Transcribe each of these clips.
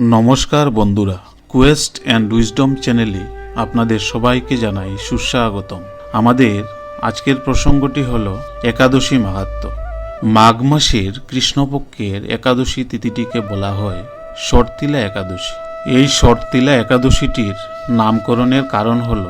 নমস্কার বন্ধুরা Quest and wisdom চ্যানেলে আপনাদের সবাইকে জানাই সুস্বাগতম। আমাদের আজকের প্রসঙ্গটি হল একাদশী মাহাত্ম। মাঘ মাসের কৃষ্ণপক্ষের একাদশী তিথিটিকে বলা হয় শর্তিলা একাদশী। এই শর্তিলা একাদশীটির নামকরণের কারণ হল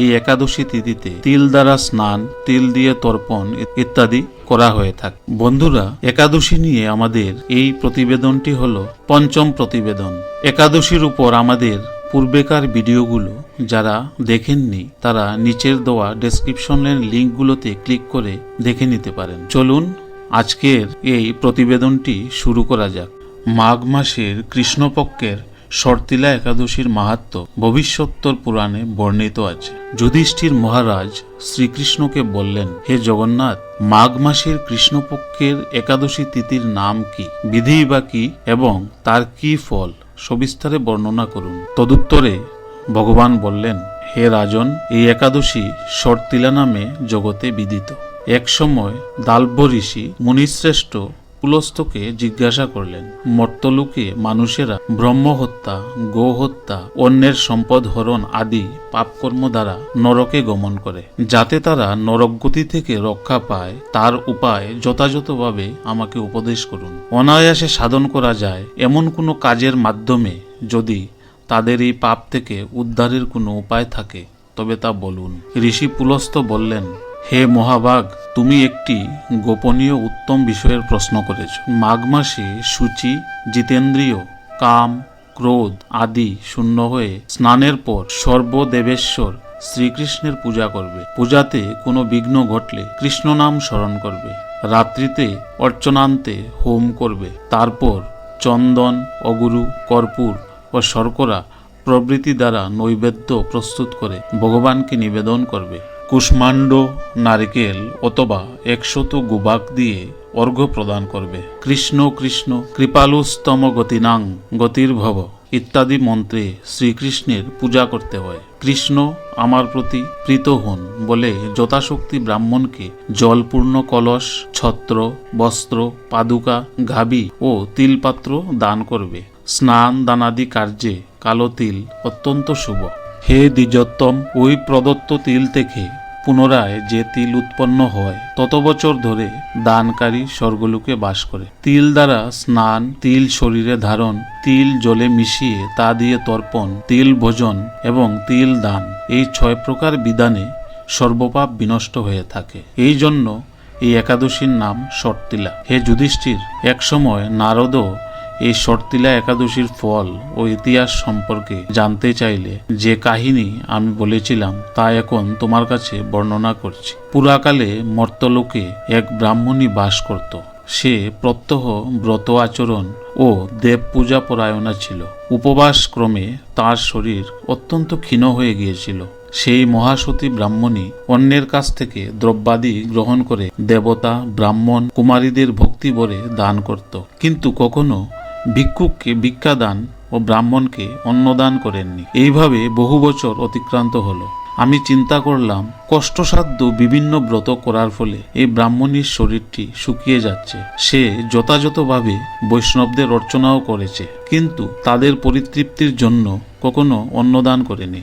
এই একাদশী তিথিতে তিল দ্বারা স্নান, তিল দিয়ে তর্পণ ইত্যাদি করা হয়ে থাকে। বন্ধুরা, একাদশী নিয়ে আমাদের এই প্রতিবেদনটি হল পঞ্চম প্রতিবেদন। একাদশীর উপর আমাদের পূর্বেকার ভিডিওগুলো যারা দেখেননি, তারা নিচের দেওয়া ডেসক্রিপশনের লিঙ্কগুলোতে ক্লিক করে দেখে নিতে পারেন। চলুন, আজকের এই প্রতিবেদনটি শুরু করা যাক। মাঘ মাসের কৃষ্ণপক্ষের শর্তিলা একাদশীর মাহাত্ম ভবিষ্যত্তর পুরাণে বর্ণিত আছে। যুধিষ্ঠির মহারাজ শ্রীকৃষ্ণকে বললেন, হে জগন্নাথ, মাঘ মাসের কৃষ্ণপক্ষের একাদশী তিথির নাম কি? বিধি বা কি? এবং তার কি ফল? সবিস্তারে বর্ণনা করুন। তদুত্তরে ভগবান বললেন, হে রাজন, এই একাদশী শর্তিলা নামে জগতে বিদিত। এক সময় দাল্ভ ঋষি মুনিশ্রেষ্ঠ পুলস্তকে জিজ্ঞাসা করলেন, মর্তলোকে মানুষেরা ব্রহ্ম হত্যা গো হত্যা অন্যের সম্পদ হরণ আদি পাপকর্ম দ্বারা নরকে গমন করে, যাতে তারা নরকগতি থেকে রক্ষা পায়, তার উপায় যথাযথভাবে আমাকে উপদেশ করুন। অনায়াসে সাধন করা যায় এমন কোনো কাজের মাধ্যমে যদি তাদের এই পাপ থেকে উদ্ধারের কোনো উপায় থাকে, তবে তা বলুন। ঋষি পুলস্ত বললেন হে মহাভাগ তুমি একটি গোপনীয় উত্তম বিষয়ের প্রশ্ন করেছ। মাঘ মাসে সূচি, জিতেন্দ্রীয়, কাম, ক্রোধ আদি শূন্য হয়ে স্নানের পর সর্বদেবেশ্বর শ্রীকৃষ্ণের পূজা করবে। পূজাতে কোনো বিঘ্ন ঘটলে কৃষ্ণ নাম স্মরণ করবে। রাত্রিতে অর্চনান্তে হোম করবে। তারপর চন্দন, অগুরু, কর্পূর ও শর্করা প্রভৃতি দ্বারা নৈবেদ্য প্রস্তুত করে ভগবানকে নিবেদন করবে। কুষ্মাণ্ড নারিকেল অথবা একশত গুবাক দিয়ে অর্ঘ্য প্রদান করবে। কৃষ্ণ কৃষ্ণ কৃপালুস্তম গতিনাং গতির্ভব ইত্যাদি মন্ত্রে শ্রীকৃষ্ণের পূজা করতে হয়। কৃষ্ণ, আমার প্রতি প্রীত হন বলে যথাশক্তি ব্রাহ্মণকে জলপূর্ণ কলস, ছত্র, বস্ত্র, পাদুকা ঘাবি ও তিলপাত্র দান করবে। স্নান দানাদি কার্যে কালো তিল অত্যন্ত শুভ। হে দ্বিজোত্তম, ওই প্রদত্ত তিল থেকে পুনরায় যে তিল উৎপন্ন হয়, তত বছর ধরে দানকারী স্বর্গলোকে বাস করে। তিল দ্বারা স্নান, তিল শরীরে ধারণ, তিল জলে মিশিয়ে তা দিয়ে তর্পণ, তিল ভোজন এবং তিল দান, এই ছয় প্রকার বিধানে সর্বপাপ বিনষ্ট হয়ে থাকে। এই জন্য এই একাদশীর নাম শর্তিলা হে যুধিষ্ঠির একসময় নারদও এই শর্তিলা একাদশীর ফল ও ইতিহাস সম্পর্কে জানতে চাইলে যে কাহিনী আমি বলেছিলাম তা এখন তোমার কাছে বর্ণনা করছি। পুরাকালে মর্তলোকে এক ব্রাহ্মণী বাস করত। সে প্রত্যহ ব্রত আচরণ ও দেব পূজা পরায়ণা ছিল। উপবাস ক্রমে তার শরীর অত্যন্ত ক্ষীণ হয়ে গিয়েছিল। সেই মহাসতী ব্রাহ্মণী অন্যের কাছ থেকে দ্রব্যাদি গ্রহণ করে দেবতা, ব্রাহ্মণ, কুমারীদের ভক্তি ভরে দান করত। কিন্তু কখনো ভিক্ষুককে ভিক্ষাদান ও ব্রাহ্মণকে অন্নদান করেননি। এইভাবে বহু বছর অতিক্রান্ত হলো। আমি চিন্তা করলাম, কষ্টসাধ্য বিভিন্ন ব্রত করার ফলে এই ব্রাহ্মণীর শরীরটি শুকিয়ে যাচ্ছে। সে যথাযথভাবে বৈষ্ণবদের অর্চনাও করেছে, কিন্তু তাদের পরিতৃপ্তির জন্য কখনো অন্নদান করেনি।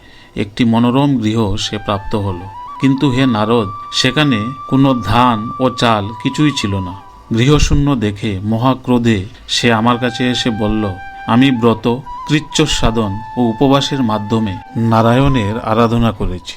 একটি মনোরম গৃহ সে প্রাপ্ত হলো। কিন্তু হে নারদ, সেখানে কোনো ধান ও চাল কিছুই ছিল না। গৃহশূন্য দেখে মহাক্রোধে সে আমার কাছে এসে বলল, আমি ব্রত কৃচ্ছ সাধন ও উপবাসের মাধ্যমে নারায়ণের আরাধনা করেছি।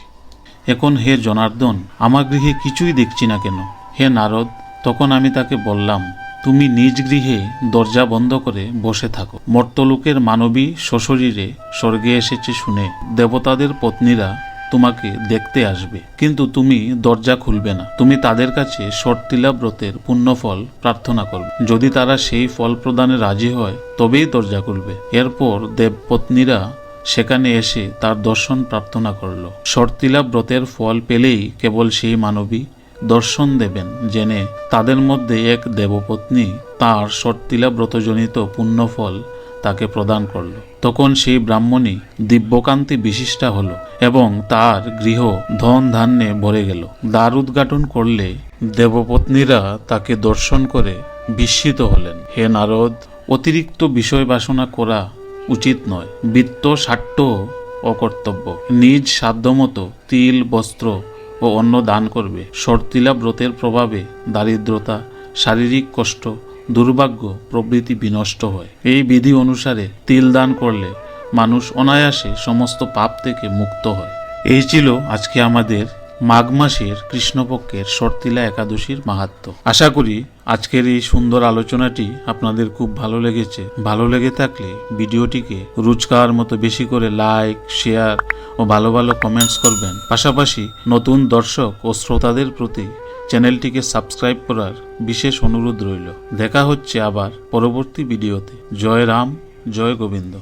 এখন হে জনার্দন, আমার গৃহে কিছুই দেখছি না কেন? হে নারদ, তখন আমি তাকে বললাম তুমি নিজ গৃহে দরজা বন্ধ করে বসে থাকো। মর্তলোকের মানবী সশরীরে স্বর্গে এসেছে শুনে দেবতাদের পত্নীরা তোমাকে দেখতে আসবে। কিন্তু তুমি দরজা খুলবে না। তুমি তাদের কাছে শর্তিলা ব্রতের পুণ্যফল প্রার্থনা করবে। যদি তারা সেই ফল প্রদানে রাজি হয়, তবেই দরজা খুলবে। এরপর দেবপত্নীরা সেখানে এসে তার দর্শন প্রার্থনা করল। শর্তিলা ব্রতের ফল পেলেই কেবল সেই মানবী দর্শন দেবেন, জেনে তাদের মধ্যে এক দেবপত্নী তার শর্তিলা ব্রতজনিত পুণ্যফল তাকে প্রদান করল। তখন সেই ব্রাহ্মণী দিব্যকান্তি বিশিষ্টা হল এবং তার গৃহ ধন ধান্যে ভরে গেল। দ্বার উদ্ঘাটন করলে দেবপত্নীরা তাকে দর্শন করে বিস্মিত হলেন। হে নারদ, অতিরিক্ত বিষয় বাসনা করা উচিত নয়। বৃত্ত সাট্য অকর্তব্য। নিজ সাধ্যমতো তিল, বস্ত্র ও অন্ন দান করবে। শর্তিলা ব্রতের প্রভাবে দারিদ্রতা, শারীরিক কষ্ট, দুর্ভাগ্য প্রভৃতি বিনষ্ট হয়। এই বিধি অনুসারে তিল দান করলে মানুষ অনায়াসে সমস্ত পাপ থেকে মুক্ত হয়। এই ছিল আজকে আমাদের মাঘ মাসের কৃষ্ণপক্ষের শর্তিলা একাদশীর মাহাত্ম। আশা করি আজকের এই সুন্দর আলোচনাটি আপনাদের খুব ভালো লেগেছে। ভালো লেগে থাকলে ভিডিওটিকে রুচকার মতো বেশি করে লাইক, শেয়ার ও ভালো ভালো কমেন্টস করবেন। পাশাপাশি নতুন দর্শক ও শ্রোতাদের প্রতি চ্যানেলটিকে সাবস্ক্রাইব করার বিশেষ অনুরোধ রইল। দেখা হচ্ছে আবার পরবর্তী ভিডিওতে। জয় রাম, জয় গোবিন্দ।